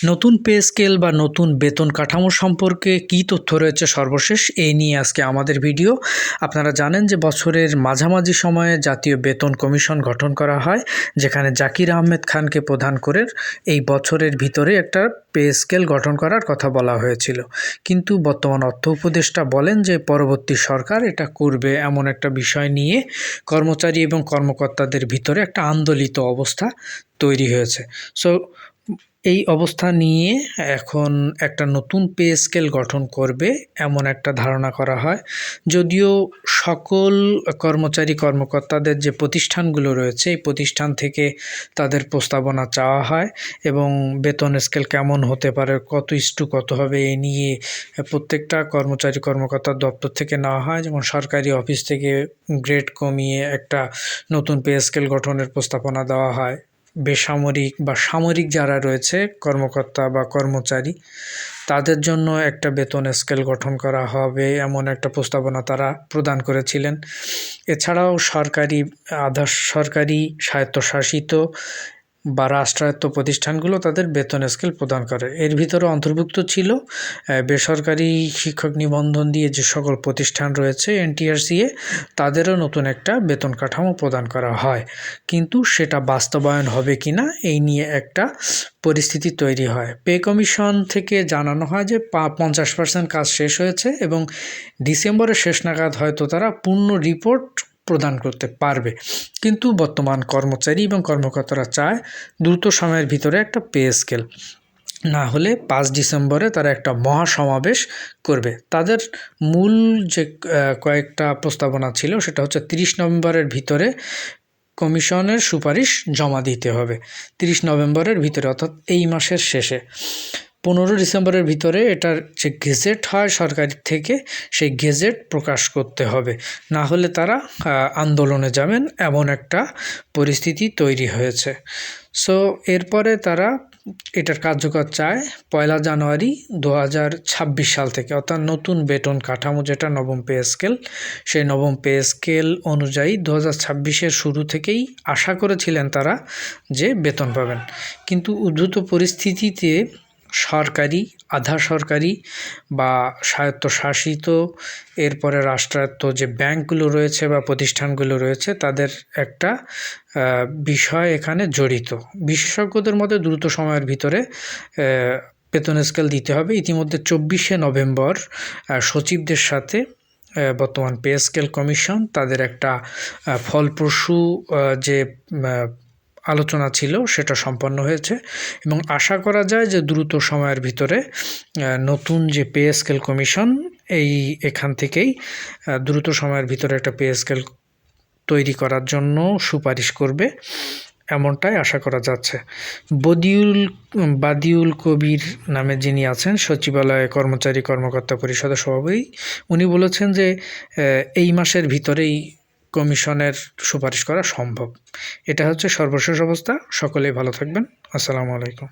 নতুন pay scale বা নতুন বেতন কাঠামো সম্পর্কে কী তথ্য রয়েছে সর্বশেষ, এই নিয়ে আজকে আমাদের ভিডিও। আপনারা জানেন যে বছরের মাঝামাঝি সময়ে জাতীয় বেতন কমিশন গঠন করা হয়, যেখানে জাকির আহমেদ খানকে প্রধান করে এই বছরের ভিতরে একটা পে স্কেল গঠন করার কথা বলা হয়েছিল। কিন্তু বর্তমান অর্থ উপদেষ্টা বলেন যে পরবর্তী সরকার এটা করবে এমন একটা বিষয় নিয়ে কর্মচারী এবং কর্মকর্তাদের ভিতরে একটা আন্দোলিত অবস্থা তৈরি হয়েছে। সো এই অবস্থা নিয়ে এখন একটা নতুন পে স্কেল গঠন করবে এমন একটা ধারণা করা হয়। যদিও সকল কর্মচারী কর্মকর্তাদের যে প্রতিষ্ঠানগুলো রয়েছে, এই প্রতিষ্ঠান থেকে তাদের প্রস্তাবনা চাওয়া হয় এবং বেতন স্কেল কেমন হতে পারে, কত ইস্টু কত হবে এই নিয়ে প্রত্যেকটা কর্মচারী কর্মকর্তার দপ্তর থেকে নেওয়া হয়। যেমন সরকারি অফিস থেকে গ্রেড কমিয়ে একটা নতুন পে স্কেল গঠনের প্রস্তাবনা দেওয়া হয়। বেসামরিক বা সামরিক যারা রয়েছে, কর্মকর্তা বা কর্মচারী, তাদের জন্য একটা বেতন স্কেল গঠন করা হবে এমন একটা প্রস্তাবনা তারা প্রদান করেছিলেন। এছাড়াও সরকারি, আধা সরকারি স্বায়ত্তশাসিত বা রাষ্ট্রায়ত্ত প্রতিষ্ঠানগুলো তাদের বেতন স্কেল প্রদান করে। এর ভিতরে অন্তর্ভুক্ত ছিল বেসরকারি শিক্ষক নিবন্ধন দিয়ে যে সকল প্রতিষ্ঠান রয়েছে, এনটিআরসিএ, তাদেরও নতুন একটা বেতন কাঠামো প্রদান করা হয়। কিন্তু সেটা বাস্তবায়ন হবে কি না এই নিয়ে একটা পরিস্থিতি তৈরি হয়। পে কমিশন থেকে জানানো হয় যে পঞ্চাশ পার্সেন্ট কাজ শেষ হয়েছে এবং ডিসেম্বরের শেষ নাগাদ হয়তো তারা পূর্ণ রিপোর্ট প্রদান করতে পারবে। কিন্তু বর্তমান কর্মচারী এবং কর্মকর্তারা চায় দ্রুত সময়ের ভিতরে একটা পে স্কেল। না হলে পাঁচ ডিসেম্বরে তারা একটা মহাসমাবেশ করবে। তাদের মূল যে কয়েকটা প্রস্তাবনা ছিল সেটা হচ্ছে তিরিশ নভেম্বরের ভিতরে কমিশনের সুপারিশ জমা দিতে হবে। তিরিশ নভেম্বরের ভিতরে, অর্থাৎ এই মাসের শেষে। পনেরো ডিসেম্বরের ভিতরে এটার যে গেজেট হয় সরকারি থেকে, সেই গেজেট প্রকাশ করতে হবে। না হলে তারা আন্দোলনে যাবেন, এমন একটা পরিস্থিতি তৈরি হয়েছে। সো, এরপরে তারা এটার কার্যকর চায় পয়লা জানুয়ারি দু হাজার ছাব্বিশ সাল থেকে। অর্থাৎ নতুন বেতন কাঠামো যেটা নবম পে স্কেল, সেই নবম পে স্কেল অনুযায়ী দু হাজার শুরু থেকেই আশা করেছিলেন তারা যে বেতন পাবেন। কিন্তু উদ্ধৃত পরিস্থিতিতে সরকারি, আধা সরকারি বা স্বায়ত্তশাসিত, এরপরে রাষ্ট্রায়ত্ত যে ব্যাংকগুলো রয়েছে বা প্রতিষ্ঠানগুলো রয়েছে, তাদের একটা বিষয় এখানে জড়িত। বিশেষজ্ঞদের মধ্যে দ্রুত সময়ের ভিতরে বেতন স্কেল দিতে হবে। ইতিমধ্যে চব্বিশে নভেম্বর সচিবদের সাথে বর্তমান পে স্কেল কমিশন তাদের একটা ফলপ্রসূ যে আলোচনা ছিল, সেটা সম্পন্ন হয়েছে এবং আশা করা যায় যে দ্রুত সময়ের ভিতরে নতুন যে পে স্কেল কমিশন, এই এখান থেকেই দ্রুত সময়ের ভিতরে একটা পে স্কেল তৈরি করার জন্য সুপারিশ করবে এমনটাই আশা করা যাচ্ছে। বদিউল, বাদিউল কবির নামে যিনি আছেন, সচিবালয় কর্মচারী কর্মকর্তা পরিষদের সভাপতি, উনি বলেছেন যে এই মাসের ভিতরেই কমিশনের সুপারিশ করা সম্ভব। এটা হচ্ছে সর্বশেষ অবস্থা। সকলেই ভালো থাকবেন। আসসালামু আলাইকুম।